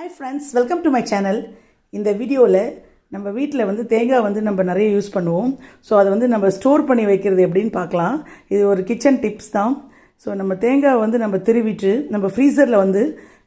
Hi friends welcome to my channel இந்த வீடியோவில் நம்ம வீட்டில் வந்து தேங்காய் வந்து நம்ம நிறைய யூஸ் பண்ணுவோம். ஸோ அதை வந்து நம்ம ஸ்டோர் பண்ணி வைக்கிறது எப்படின்னு பார்க்கலாம். இது ஒரு கிச்சன் டிப்ஸ் தான். ஸோ நம்ம தேங்காய் வந்து நம்ம திருவிட்டு நம்ம ஃப்ரீசரில் வந்து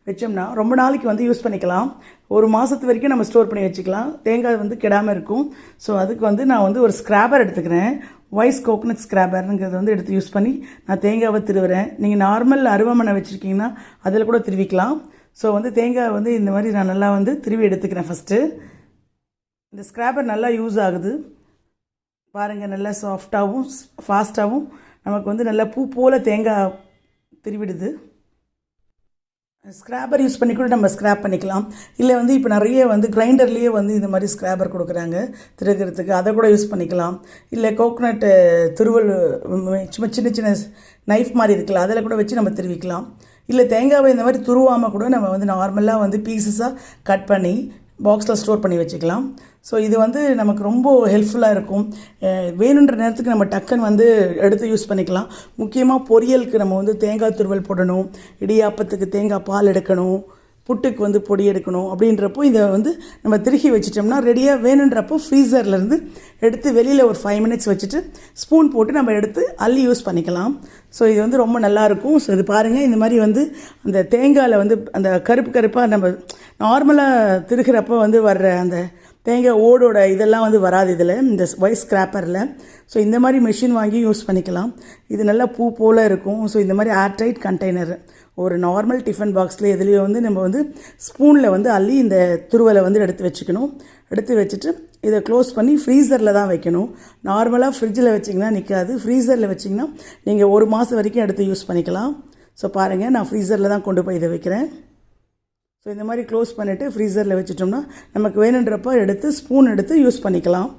வச்சோம்னா ரொம்ப நாளைக்கு வந்து யூஸ் பண்ணிக்கலாம். ஒரு மாதத்து வரைக்கும் நம்ம ஸ்டோர் பண்ணி வச்சுக்கலாம். தேங்காய் வந்து கெடாமல் இருக்கும். ஸோ அதுக்கு வந்து நான் வந்து ஒரு ஸ்க்ராப்பர் எடுத்துக்கிறேன். வைஸ் கோகனட் ஸ்க்ராப்பருங்கிறத வந்து எடுத்து யூஸ் பண்ணி நான் தேங்காவை திருவுறேன். நீங்கள் நார்மல் அருவமனை வச்சுருக்கீங்கன்னா அதில் கூட திருவிக்கலாம். ஸோ வந்து தேங்காய் வந்து இந்த மாதிரி நான் நல்லா வந்து திருவி எடுத்துக்கிறேன் ஃபஸ்ட்டு இந்த ஸ்க்ராப்பர் நல்லா யூஸ் ஆகுது. பாருங்கள் நல்லா சாஃப்டாகவும் ஃபாஸ்ட்டாகவும் நமக்கு வந்து நல்லா பூ போல் தேங்காய் திருவிடுது. ஸ்க்ராப்பர் யூஸ் பண்ணி கூட நம்ம ஸ்க்ராப் பண்ணிக்கலாம். இல்லை வந்து இப்போ நிறைய வந்து கிரைண்டர்லேயே வந்து இந்த மாதிரி ஸ்க்ராப்பர் கொடுக்குறாங்க. திருக்கிறதுக்கு அதை கூட யூஸ் பண்ணிக்கலாம். இல்லை கோகனட் திருவல் சும்மா சின்ன சின்ன நைஃப் மாதிரி இருக்குல்ல அதில் கூட வச்சு நம்ம திருவிக்கலாம். இல்லை தேங்காவை இந்த மாதிரி துருவாமல் கூட நம்ம வந்து நார்மலாக வந்து பீசஸாக கட் பண்ணி பாக்ஸில் ஸ்டோர் பண்ணி வச்சுக்கலாம். ஸோ இது வந்து நமக்கு ரொம்ப ஹெல்ப்ஃபுல்லாக இருக்கும். வேணுன்ற நேரத்துக்கு நம்ம டக்குன்னு வந்து எடுத்து யூஸ் பண்ணிக்கலாம். முக்கியமாக பொரியலுக்கு நம்ம வந்து தேங்காய் துருவல் போடணும். இடியாப்பத்துக்கு தேங்காய் பால் எடுக்கணும். புட்டுக்கு வந்து பொடி எடுக்கணும் அப்படின்றப்போ இதை வந்து நம்ம திருகி வச்சிட்டோம்னா ரெடியாக வேணுன்றப்போ ஃப்ரீசர்லேருந்து எடுத்து வெளியில் ஒரு ஃபைவ் மினிட்ஸ் வச்சுட்டு ஸ்பூன் போட்டு நம்ம எடுத்து அள்ளி யூஸ் பண்ணிக்கலாம். ஸோ இது வந்து ரொம்ப நல்லாயிருக்கும். ஸோ இது பாருங்கள் இந்த மாதிரி வந்து அந்த தேங்காயில் வந்து அந்த கருப்பு கருப்பாக நம்ம நார்மலாக திருகிறப்போ வந்து வர்ற அந்த தேங்காய் ஓடோட இதெல்லாம் வந்து வராது இதில் இந்த வைஸ் ஸ்க்ராப்பரில் ஸோ இந்த மாதிரி மிஷின் வாங்கி யூஸ் பண்ணிக்கலாம். இது நல்லா பூ போல் இருக்கும். ஸோ இந்த மாதிரி ஏர்டைட் கண்டெய்னர் ஒரு நார்மல் டிஃபன் பாக்ஸில் எதுலேயோ வந்து நம்ம வந்து ஸ்பூனில் வந்து அள்ளி இந்த துருவலை வந்து எடுத்து வச்சுக்கணும். எடுத்து வச்சுட்டு இதை க்ளோஸ் பண்ணி ஃப்ரீசரில் தான் வைக்கணும். நார்மலாக ஃப்ரிட்ஜில் வச்சிங்கன்னா நிற்காது ஃப்ரீசரில் வச்சிங்கன்னா நீங்கள் ஒரு மாதம் வரைக்கும் எடுத்து யூஸ் பண்ணிக்கலாம். ஸோ பாருங்கள் நான் ஃப்ரீசரில் தான் கொண்டு போய் இதை வைக்கிறேன். ஸோ இந்த மாதிரி க்ளோஸ் பண்ணிவிட்டு ஃப்ரீசரில் வச்சுட்டோம்னா நமக்கு வேணுன்றப்போ எடுத்து ஸ்பூன் எடுத்து யூஸ் பண்ணிக்கலாம்.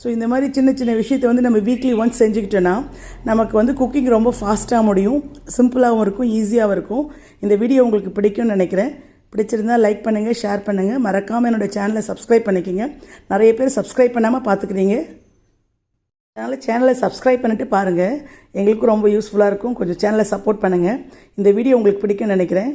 ஸோ இந்த மாதிரி சின்ன சின்ன விஷயத்தை வந்து நம்ம வீக்லி ஒன்ஸ் செஞ்சுக்கிட்டோன்னா நமக்கு வந்து குக்கிங் ரொம்ப ஃபாஸ்ட்டாக முடியும். சிம்பிளாகவும் இருக்கும் ஈஸியாகவும் இருக்கும். இந்த வீடியோ உங்களுக்கு பிடிக்கும்னு நினைக்கிறேன். பிடிச்சிருந்தா லைக் பண்ணுங்கள் ஷேர் பண்ணுங்கள் மறக்காமல் என்னோடய சேனலை சப்ஸ்கிரைப் பண்ணிக்கோங்க. நிறைய பேர் சப்ஸ்கிரைப் பண்ணாமல் பார்த்துக்கிறீங்க. அதனால் சேனலை சப்ஸ்கிரைப் பண்ணிட்டு பாருங்கள் எங்களுக்கும் ரொம்ப யூஸ்ஃபுல்லாக இருக்கும். கொஞ்சம் சேனலை சப்போர்ட் பண்ணுங்கள் இந்த வீடியோ உங்களுக்கு பிடிக்கும்னு நினைக்கிறேன்.